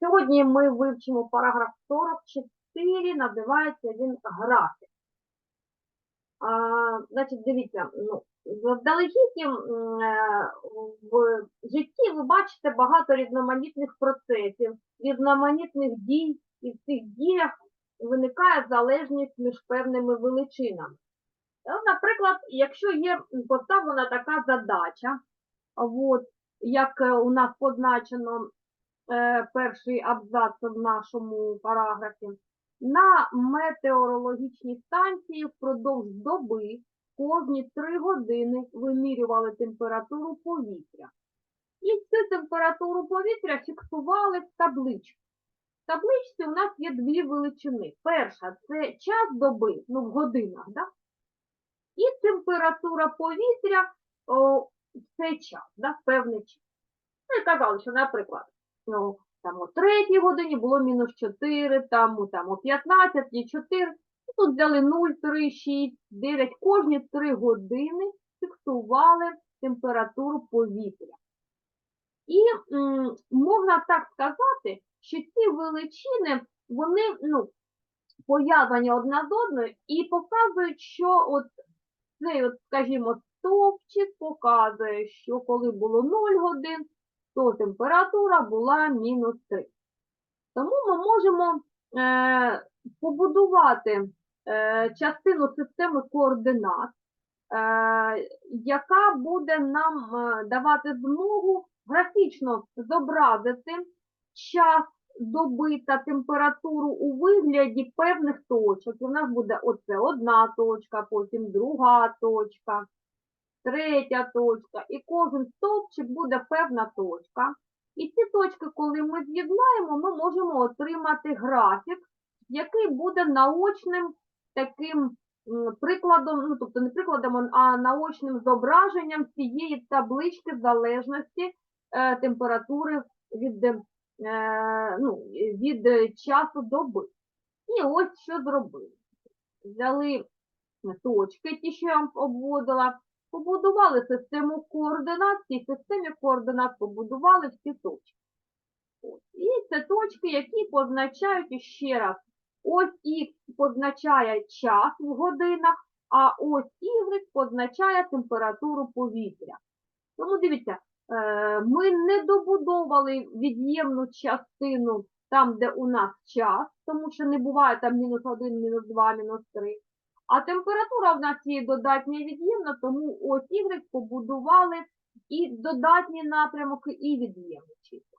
Сьогодні ми вивчимо параграф 44, називається він графік. А, значить, дивіться, ну, заздалегідь е, в житті ви бачите багато різноманітних процесів, різноманітних дій, і в цих діях виникає залежність між певними величинами. Е, Наприклад, якщо є поставлена така задача, от, як е, у нас позначено перший абзац в нашому параграфі, на метеорологічній станції впродовж доби кожні три години вимірювали температуру повітря. І цю температуру повітря фіксували в табличку. В табличці у нас є дві величини. Перша це час доби, ну в годинах, да? і температура повітря о, в цей час, да, в певний час. Ну і казали, що, наприклад, ну, там о 3 годині було мінус 4, там, о, там о 15, і 4. Тут взяли 0, 3, 6, 9. Кожні 3 години фіксували температуру повітря. І м, можна так сказати, що ці величини, вони ну, пов'язані одна з одною і показують, що от цей, от, скажімо, стовпчик показує, що коли було 0 годин, то температура була мінус 3. Тому ми можемо е, побудувати е, частину системи координат, е, яка буде нам е, давати змогу графічно зобразити час доби та температуру у вигляді певних точок. І в нас буде оце одна точка, потім друга точка, третя точка. І кожен стовпчик буде певна точка. І ці точки, коли ми з'єднаємо, ми можемо отримати графік, який буде наочним таким прикладом, ну тобто не прикладом, а наочним зображенням цієї таблички залежності е, температури від, е, ну, від часу доби. І ось що зробили. Взяли точки, ті, що я вам обводила, побудували систему координат, в цій системі координат побудували всі точки. І це точки, які позначають ще раз. Ось Х позначає час в годинах, а ось Y позначає температуру повітря. Тому дивіться, е, ми не добудовували від'ємну частину там, де у нас час, тому що не буває там мінус 1, мінус 2, мінус 3. А температура в нас є додатня від'ємна, тому ось Y побудували і додатній напрямок, і від'ємний числа.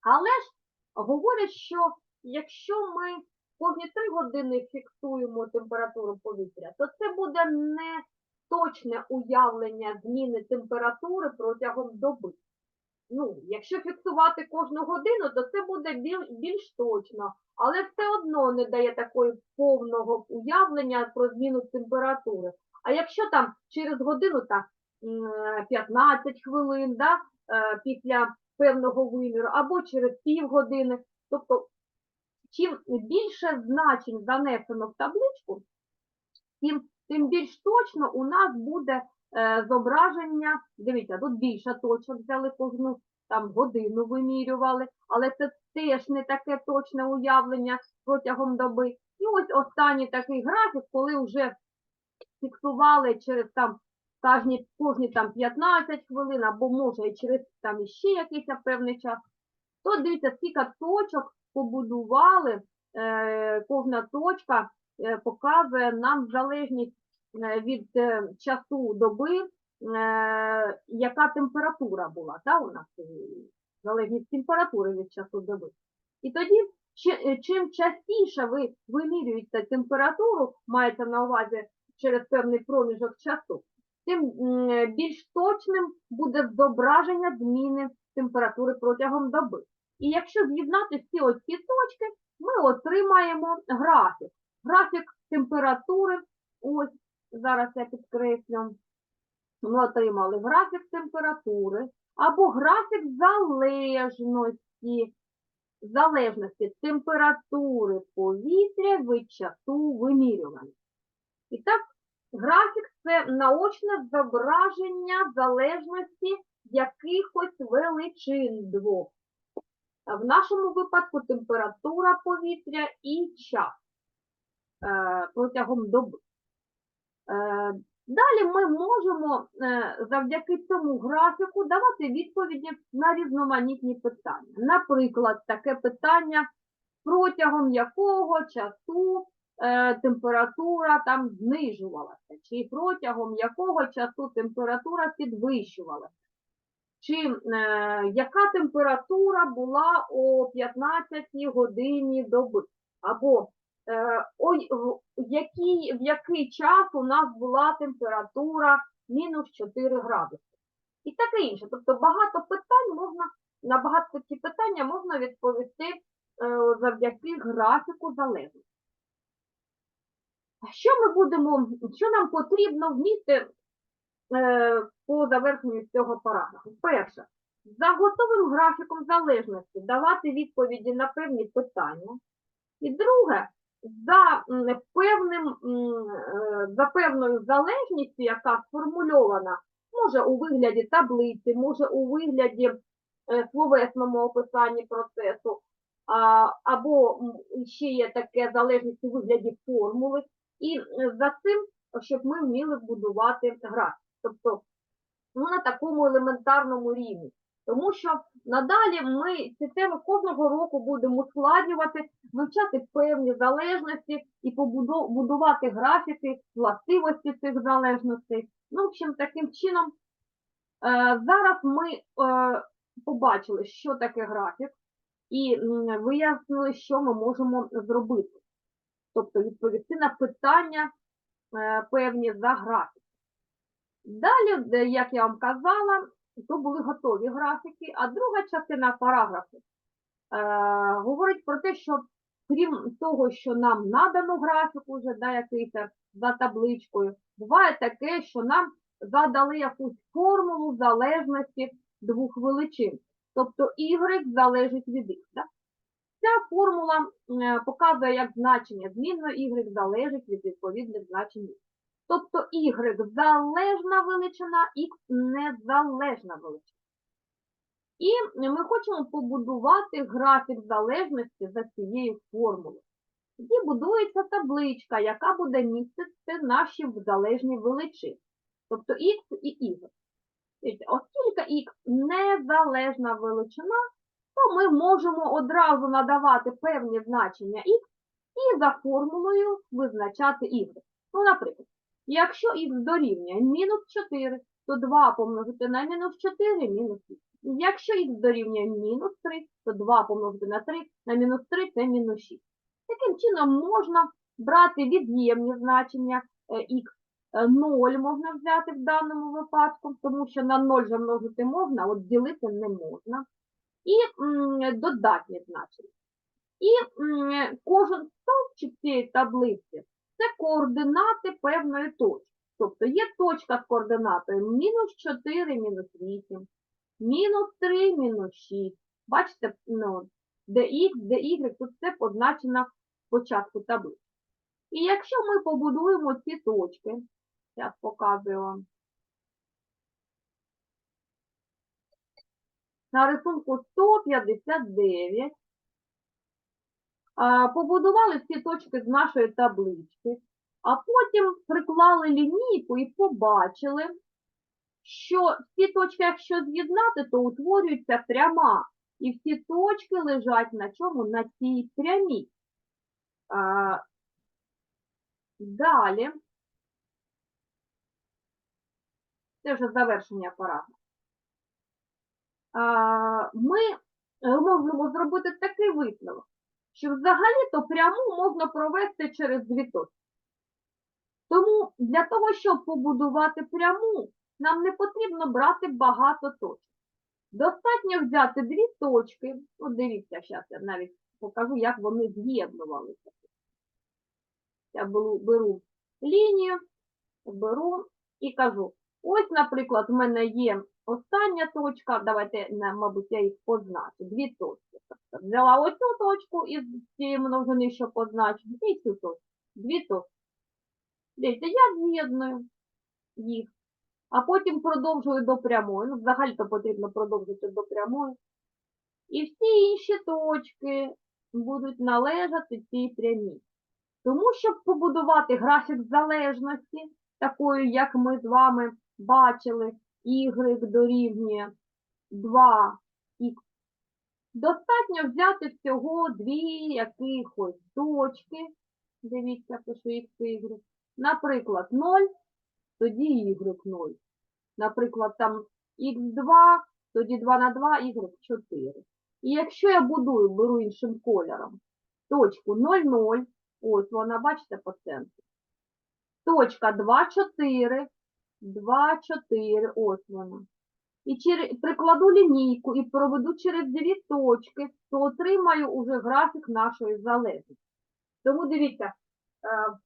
Але ж говорять, що якщо ми кожні 3 години фіксуємо температуру повітря, то це буде не точне уявлення зміни температури протягом доби. Ну, якщо фіксувати кожну годину, то це буде біль- більш точно, але все одно не дає такої повного уявлення про зміну температури. А якщо там через годину так е, 15 хвилин да, е, після певного виміру, або через півгодини, тобто чим більше значень занесено в табличку, тим, тим більш точно у нас буде зображення. Дивіться, тут більше точок взяли кожну там годину вимірювали, але це теж не таке точне уявлення протягом доби. І ось останній такий графік, коли вже фіксували через там кожні, кожні там 15 хвилин, або може і через там іще якийсь певний час. То дивіться, скільки точок побудували, е, кожна точка е, показує нам залежність е, від е, часу доби, е, яка температура була, та, у нас е, залежність температури від часу доби. І тоді, е, чим частіше ви вимірюєте температуру, мається на увазі через певний проміжок часу, тим більш точним буде зображення зміни температури протягом доби. І якщо з'єднати всі ось ці точки, ми отримаємо графік. Графік температури, ось зараз я підкреслю, ми отримали графік температури або графік залежності, залежності температури повітря від часу вимірювання. І так, графік це наочне зображення залежності якихось величин двох. В нашому випадку температура повітря і час е, протягом доби. Е, Далі ми можемо е, завдяки цьому графіку давати відповіді на різноманітні питання. Наприклад, таке питання, протягом якого часу е, температура там знижувалася, чи протягом якого часу температура підвищувалася, чи яка температура була о 15 годині доби, або який, в який час у нас була температура мінус 4 градуси. І таке інше. Тобто багато питань можна, на багато такі питання можна відповісти е, завдяки графіку залежності. Що ми будемо, що нам потрібно вміти е, по завершенню цього параграфу? Перше, за готовим графіком залежності давати відповіді на певні питання. І друге, за певним, е, за певною залежністю, яка сформульована, може у вигляді таблиці, може у вигляді е, словесному описанні процесу, або ще є таке залежність у вигляді формули. І за цим, щоб ми вміли будувати графік. Тобто ну, на такому елементарному рівні. Тому що надалі ми ці теми кожного року будемо ускладнювати, вивчати певні залежності і побудо- будувати графіки, властивості цих залежностей. Ну, в общем, таким чином, е, зараз ми е, побачили, що таке графік, і вияснили, що ми можемо зробити. Тобто відповісти на питання е, певні за графік. Далі, як я вам казала, то були готові графіки, а друга частина параграфу е, говорить про те, що крім того, що нам надано графік уже да, якийсь за табличкою, буває таке, що нам задали якусь формулу залежності двох величин. Тобто y залежить від x. Да? Ця формула е, показує, як значення змінної y залежить від відповідних значень. x. Тобто y залежна величина, x незалежна величина. І ми хочемо побудувати графік залежності за цією формулою. Тоді будується табличка, яка буде містити наші залежні величини. Тобто x і y. Оскільки x незалежна величина, то ми можемо одразу надавати певні значення x і за формулою визначати y. Ну, наприклад, якщо х дорівнює мінус 4, то 2 помножити на мінус 4 мінус х. Якщо х дорівнює мінус 3, то 2 помножити на 3 на мінус 3 це мінус 6. Таким чином можна брати від'ємні значення е, х. Е, 0 можна взяти в даному випадку, тому що на 0 же множити можна, от ділити не можна. І м, додатні значення. І м, кожен стовпчик цієї таблиці це координати певної точки. Тобто є точка з координатою мінус 4, мінус 8, мінус 3, мінус 6. Бачите, ну, де х, де тут все позначено спочатку таблиці. І якщо ми побудуємо ці точки, зараз показую вам. На рисунку 159 а, побудували всі точки з нашої таблички, а потім приклали лінійку і побачили, що всі точки, якщо з'єднати, то утворюється пряма. І всі точки лежать на чому? На цій прямій. А, далі. Це вже завершення параграфу. Ми можемо зробити такий висновок, що взагалі-то пряму можна провести через дві точки. Тому для того, щоб побудувати пряму, нам не потрібно брати багато точок. Достатньо взяти дві точки. От дивіться, зараз я навіть покажу, як вони з'єднувалися. Я беру, беру лінію, беру і кажу, ось, наприклад, в мене є остання точка, давайте, мабуть, я їх позначу, дві точки. Тобто взяла оцю точку із цієї множини, що позначу, і цю точку, дві точки. Дивіться, я з'єдную їх, а потім продовжую до прямої. Ну, взагалі-то потрібно продовжити до прямої. І всі інші точки будуть належати цій прямій. Тому, щоб побудувати графік залежності, такою, як ми з вами бачили, y дорівнює 2х, достатньо взяти всього дві якихось точки. Дивіться, пишу x і y. Наприклад, 0, тоді y 0. Наприклад, там x2, тоді 2 на 2, y 4. І якщо я будую, беру іншим кольором, точку 0, 0, ось вона, бачите, по центру. Точка 2, 4, 2, 4, ось вона. І чер- прикладу лінійку і проведу через дві точки, то отримаю уже графік нашої залежності. Тому дивіться, е,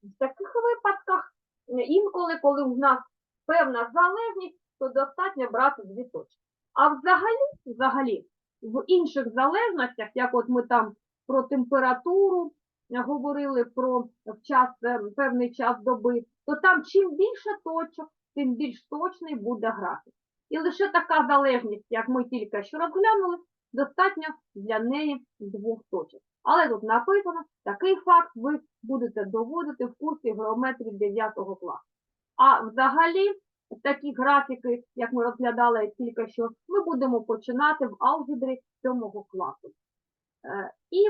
в таких випадках е, інколи, коли у нас певна залежність, то достатньо брати дві точки. А взагалі, взагалі, в інших залежностях, як от ми там про температуру говорили про час, е, певний час доби, то там чим більше точок, тим більш точний буде графік. І лише така залежність, як ми тільки що розглянули, достатньо для неї двох точок. Але тут написано, такий факт ви будете доводити в курсі геометрії 9 класу. А взагалі, такі графіки, як ми розглядали тільки що, ми будемо починати в алгебрі 7 класу. Е, І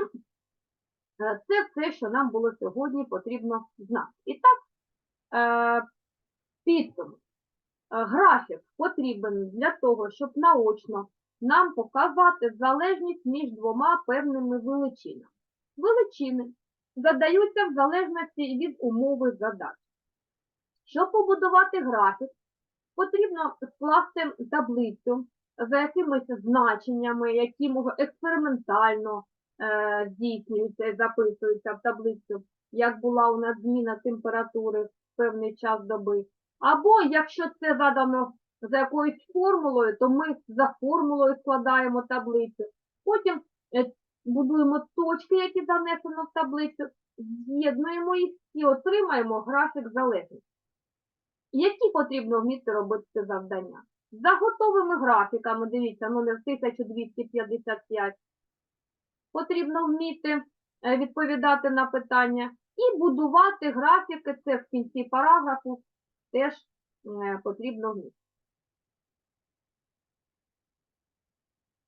це все, що нам було сьогодні потрібно знати. І так, е, підсумок. Е, Графік потрібен для того, щоб наочно нам показати залежність між двома певними величинами. Величини задаються в залежності від умови задач. Щоб побудувати графік, потрібно скласти таблицю за якимись значеннями, які експериментально е, здійснюються і записуються в таблицю, як була у нас зміна температури в певний час доби. Або якщо це задано за якоюсь формулою, то ми за формулою складаємо таблицю. Потім е, будуємо точки, які занесено в таблицю, з'єднуємо їх і отримаємо графік залежності. Які потрібно вміти робити це завдання? За готовими графіками, дивіться, номер 1255, потрібно вміти е, відповідати на питання і будувати графіки, це в кінці параграфу теж е, потрібно вміти.